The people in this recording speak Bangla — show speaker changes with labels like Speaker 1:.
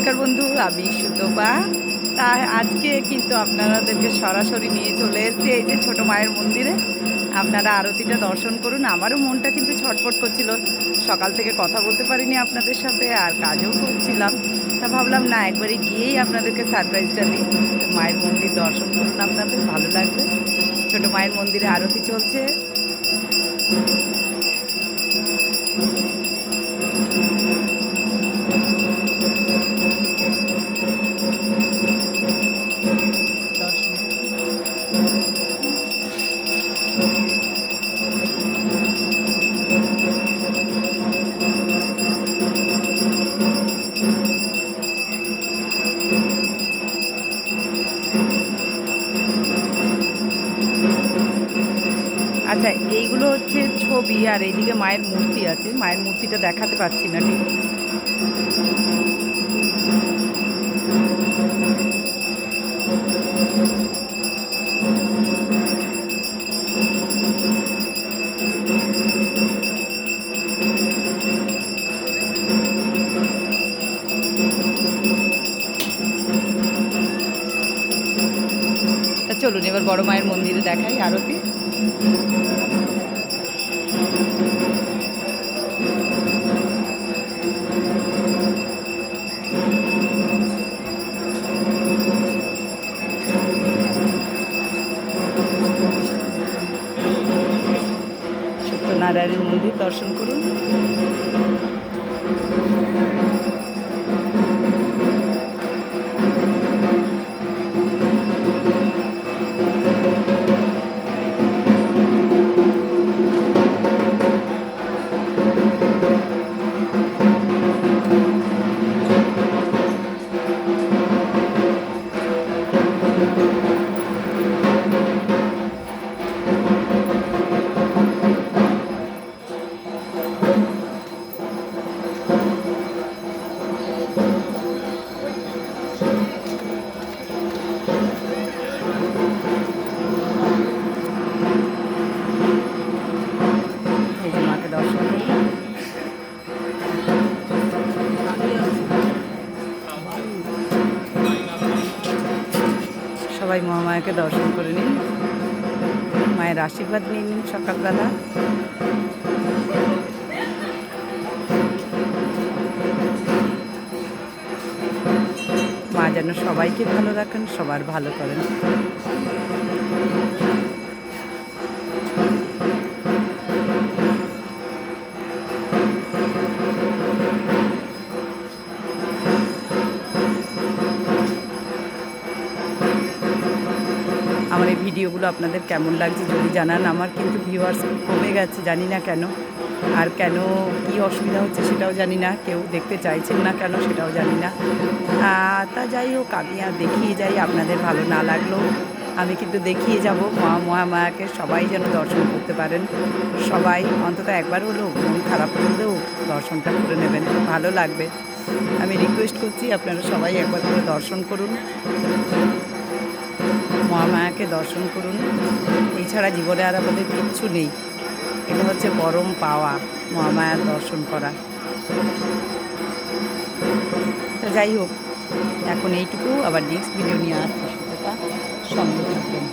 Speaker 1: নমস্কার বন্ধু, আমি সুতপা। তা আজকে কিন্তু আপনারাদেরকে সরাসরি নিয়ে চলে এসেছি এই যে ছোটো মায়ের মন্দিরে। আপনারা আরতিটা দর্শন করুন। আমারও মনটা কিন্তু ছটফট করছিল। সকাল থেকে কথা বলতে পারিনি আপনাদের সাথে, আর কাজও করছিলাম। তা ভাবলাম, না, একবারে গিয়েই আপনাদেরকে সারপ্রাইজটা দিই। মায়ের মন্দির দর্শন করুন আপনাদের, ভালো লাগবে। ছোটো মায়ের মন্দিরে আরতি চলছে। আচ্ছা এইগুলো হচ্ছে ছবি আর এইদিকে মায়ের মূর্তি আছে। মায়ের মূর্তিটা দেখাতে পাচ্ছি না, ঠিক? চলুন এবার বড় মায়ের মন্দিরে দেখাই আরতি। সত্যনারায়ণের মন্দির দর্শন করুন। সবাই মহামায়াকে দর্শন করে নিন। মায়ের আশীর্বাদ নিয়ে নিন সকালবেলা। মা যেন সবাইকে ভালো রাখেন, সবার ভালো করেন। আমার এই ভিডিওগুলো আপনাদের কেমন লাগছে যদি জানান। আমার কিন্তু ভিউয়ার্স কমে গেছে, জানি না কেন। আর কেন কি অসুবিধা হচ্ছে সেটাও জানি না। কেউ দেখতে চাইছেন না কেন সেটাও জানি না। তা যাই হোক, আমি আর দেখিয়ে যাই, আপনাদের ভালো না লাগল আমি কিন্তু দেখিয়ে যাব। মা মহামায়াকে সবাই যেন দর্শন করতে পারেন। সবাই অন্তত একবার হলেও মন খারাপ করলেও দর্শনটা করে নেবেন। ভালো লাগবে। আমি রিকোয়েস্ট করছি আপনারা সবাই একবার করে দর্শন করুন। মহামায়াকে দর্শন করুন। এছাড়া জীবনে আর আমাদের কিচ্ছু নেই। এটা হচ্ছে পরম পাওয়া মহামায়ার দর্শন করা। তো যাই হোক, এখন এইটুকু। আবার নেক্সট ভিডিও নিয়ে আসতে সঙ্গে থাকবেন।